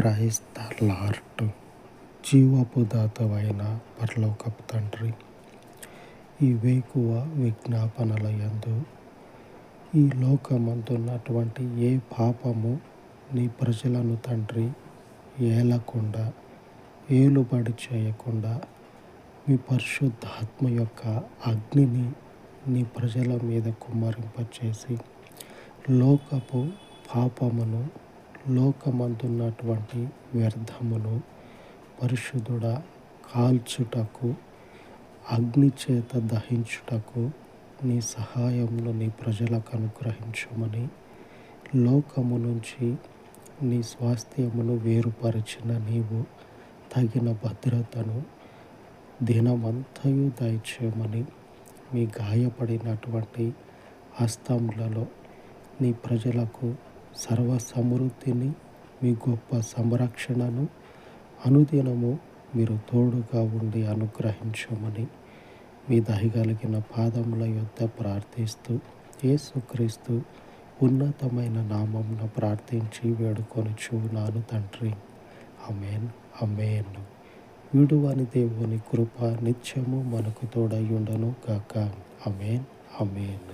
Praise the lord జీవపుదాతమైన పరలోకపు తండ్రి ఈ వేకువ విజ్ఞాపనల యందు ఈ లోకమందున్నటువంటి ఏ పాపము నీ ప్రజలను తండ్రి ఏలకుండా ఏలుబడి చేయకుండా మీ పరిశుద్ధాత్మ యొక్క అగ్నిని నీ ప్రజల మీద కుమ్మరింపచేసి లోకపు పాపమును లోకమందున్నటువంటి వ్యర్థమును పరిశుద్ధుడ కాల్చుటకు అగ్నిచేత దహించుటకు నీ సహాయమును నీ ప్రజలకు అనుగ్రహించమని లోకము నుంచి నీ స్వాస్థ్యమును వేరుపరిచిన నీవు తగిన భద్రతను దినమంతయు దయచేయమని మీ గాయపడినటువంటి హస్తములలో నీ ప్రజలకు సర్వ సమృద్ధిని మీ గొప్ప సంరక్షణను అనుదినము మీరు తోడుగా ఉండి అనుగ్రహించమని మీ దహిగలిగిన పాదముల యొద్ద ప్రార్థిస్తూ యేసుక్రీస్తు ఉన్నతమైన నామంను ప్రార్థించి వేడుకొని చూనాను తండ్రి. అమేన్ అమేన్ విడువని దేవుని కృప నిత్యము మనకు తోడయ్యుండను కాక అమేన్ అమేన్